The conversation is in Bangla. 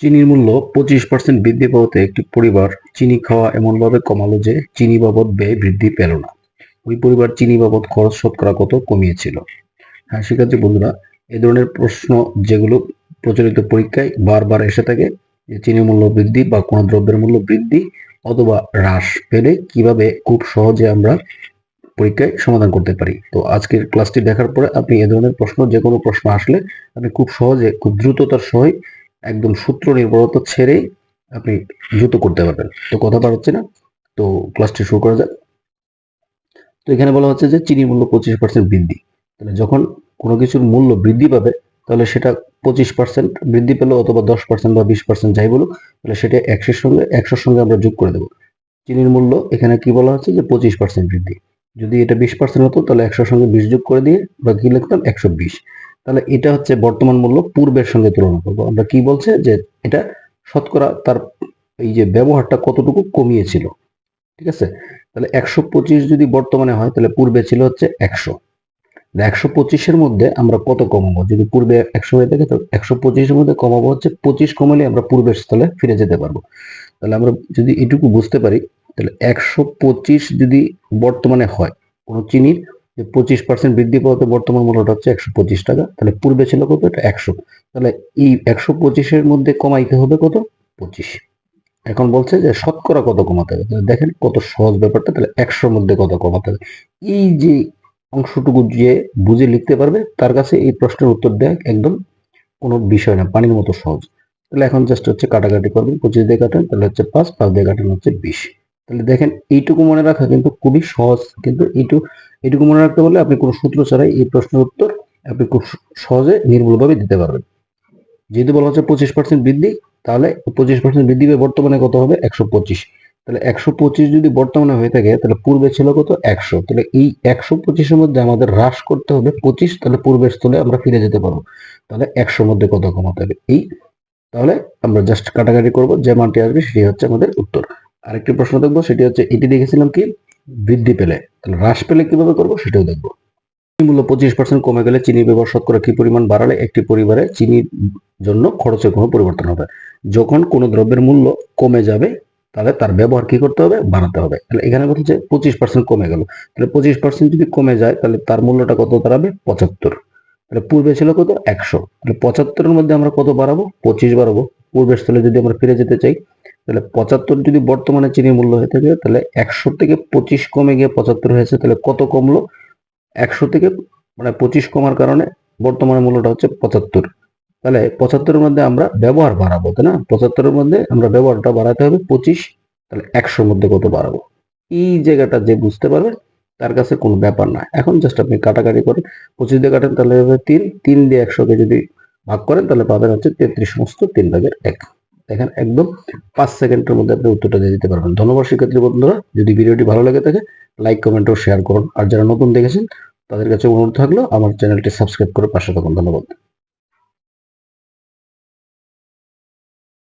চিনির মূল্য পঁচিশ পার্সেন্ট বৃদ্ধি পাওয়াতে একটি পরিবার চিনি খাওয়া এমনভাবে কমালো যে চিনি বাবদ ব্যয় বৃদ্ধি পেল না। ওই পরিবার চিনি বাবদ খরচ শতকরা কত কমিয়েছিল? হ্যাঁ শিক্ষার্থী বন্ধুরা এই ধরনের প্রশ্ন যেগুলো প্রচলিত পরীক্ষায় বারবার এসে থাকে যে চিনি মূল্য বৃদ্ধি বা কোনো দ্রব্যের মূল্য বৃদ্ধি অথবা হ্রাস পেলে কীভাবে খুব সহজে আমরা পরীক্ষায় সমাধান করতে পারি। তো আজকের ক্লাসটি দেখার পরে আপনি এ ধরনের প্রশ্ন যে কোনো প্রশ্ন আসলে আপনি খুব সহজে, খুব দ্রুততার সহিত একদম সূত্র নির্ভরতা ছেড়েই আপনি দ্রুত করতে পারবেন। তো কথা বার হচ্ছে না? তো ক্লাসটি শুরু করা যাক। তো এখানে বলা হচ্ছে যে চিনির মূল্য পঁচিশ পার্সেন্ট বৃদ্ধি। তাহলে যখন কোনো কিছুর মূল্য বৃদ্ধি পাবে, তাহলে সেটা পঁচিশ পার্সেন্ট বৃদ্ধি পেল অথবা দশ পার্সেন্ট বা বিশ পার্সেন্ট যাই বলুক, তাহলে সেটা একশোর সঙ্গে একশোর সঙ্গে আমরা যোগ করে দেবো। চিনির মূল্য এখানে কি বলা হচ্ছে যে পঁচিশ পার্সেন্ট বৃদ্ধি। যদি এটা বিশ পার্সেন্ট হতো, তাহলে একশোর সঙ্গে বিশ যোগ করে দিয়ে, বা কি লিখতাম? একশো বিশ। তাহলে এটা হচ্ছে বর্তমান মূল্য পূর্বের সঙ্গে তুলনা করব। আমরা কি বলছে? যে এটা শতকরা তার এই যে ব্যবহারটা কতটুকু কমিয়েছিল। ঠিক আছে? তাহলে একশো পঁচিশ যদি বর্তমানে হয়, তাহলে পূর্বে ছিল হচ্ছে একশো। একশো পঁচিশের মধ্যে আমরা কত কমাবো? যদি পূর্বে একশো হয়ে থাকে তো একশো পঁচিশের মধ্যে কমাবো হচ্ছে পঁচিশ কমালে আমরা পূর্বের স্থলে ফিরে যেতে পারব। তাহলে আমরা যদি এটুকু বুঝতে পারি, তাহলে একশো পঁচিশ যদি বর্তমানে হয়, কোনো চিনির যে পঁচিশ পার্সেন্ট বৃদ্ধি পাওয়াতে বর্তমান মূল্যটা হচ্ছে একশো পঁচিশ টাকা, তাহলে পূর্বে ছিল কত? এটা একশো। তাহলে এই একশো পঁচিশের মধ্যে কমাইতে হবে কত? পঁচিশ। এখন বলছে যে শতকরা কত কমাতে হবে? তাহলে দেখেন কত সহজ ব্যাপারটা, তাহলে একশোর মধ্যে কত কমাতে হবে? এই যে অংশটুকু যে বুঝে লিখতে পারবে, তার কাছে এই প্রশ্নের উত্তর দেওয়া একদম কোনো বিষয় না, পানির মতো সহজ। তাহলে এখন জাস্ট হচ্ছে কাটাকাটি করবেন, পঁচিশ দিয়ে কাটেন, তাহলে হচ্ছে পাঁচ পাঁচ দিয়ে কাটেন হচ্ছে বিশ। তাহলে দেখেন এইটুকু মনে রাখা কিন্তু খুবই সহজ, কিন্তু এইটুকু এইটুকু মনে রাখতে বললে আপনি কোনো সূত্র ছাড়াই এই প্রশ্নের উত্তর আপনি খুব সহজে নির্ভুলভাবে দিতে পারবেন। যেহেতু বলা হচ্ছে পঁচিশ পার্সেন্ট বৃদ্ধি, তাহলে পঁচিশ পার্সেন্ট বৃদ্ধি পেয়ে বর্তমানে কত হবে? একশো পঁচিশ। তাহলে একশো পঁচিশ যদি বর্তমানে হয়ে থাকে, তাহলে পূর্বে ছিল কত? একশো। তাহলে এই একশো পঁচিশের মধ্যে আমাদের হ্রাস করতে হবে পঁচিশ, তাহলে পূর্বের স্থলে আমরা ফিরে যেতে পারব। তাহলে একশোর মধ্যে কত কমাতে হবে? এই, তাহলে আমরা জাস্ট কাটাকাটি করব, যে মানটি আসবে সেটি হচ্ছে আমাদের উত্তর। আরেকটি প্রশ্ন দেখব, সেটি হচ্ছে, এটি দেখেছিলাম কি? বৃদ্ধি পেলে, তাহলে হ্রাস পেলে কীভাবে করব সেটাও দেখব। মূল্য পঁচিশ পার্সেন্ট কমে গেলে চিনি ব্যবহার শতকরা কি পরিমাণ বাড়ালে একটি পরিবারে চিনির জন্য খরচের কোনো পরিবর্তন হবে? যখন কোনো দ্রব্যের মূল্য কমে যাবে, তাহলে তার ব্যবহার কি করতে হবে? বাড়াতে হবে। তাহলে এখানে কথা হচ্ছে পঁচিশ পার্সেন্ট কমে গেল। তাহলে পঁচিশ পার্সেন্ট যদি কমে যায়, তাহলে তার মূল্যটা কত দাঁড়াবে? পঁচাত্তর। তাহলে পূর্বে ছিল কত? একশো। তাহলে পঁচাত্তরের মধ্যে আমরা কত বাড়াবো? পঁচিশ বাড়াবো। পূর্বের স্থলে যদি আমরা ফিরে যেতে চাই তাহলে পঁচাত্তর যদি বর্তমানে চিনির মূল্য হয়ে থাকে, তাহলে একশো থেকে পঁচিশ কমে গিয়ে পঁচাত্তর হয়েছে, তাহলে কত কমলো? একশো থেকে মানে পঁচিশ কমার কারণে বর্তমানে মূল্যটা হচ্ছে পঁচাত্তর। তাহলে পঁচাত্তরের মধ্যে আমরা ব্যবহার বাড়াবো, তাই না? পঁচাত্তরের মধ্যে আমরা ব্যবহারটা বাড়াতে হবে পঁচিশ, তাহলে একশোর মধ্যে কত বাড়াবো? এই জায়গাটা যে বুঝতে পারবে, তার কাছে কোনো ব্যাপার না। এখন জাস্ট আপনি কাটাকাটি করেন পঁচিশ দিয়ে কাটেন, তাহলে তিন। তিন দিয়ে একশোকে যদি ভাগ করেন, তাহলে পাবেন হচ্ছে তেত্রিশ সমস্ত তিন ভাগের এক। দেখেন একদম পাঁচ সেকেন্ডের মধ্যে আপনি উত্তরটা দিয়ে দিতে পারবেন। ধন্যবাদ শিক্ষার্থী বন্ধুরা। যদি ভিডিওটি ভালো লাগে থাকে, লাইক, কমেন্ট ও শেয়ার করুন। আর যারা নতুন দেখেছেন, তাদের কাছে অনুরোধ থাকল, আমার চ্যানেলটি সাবস্ক্রাইব করে পাশে থাকুন। ধন্যবাদ।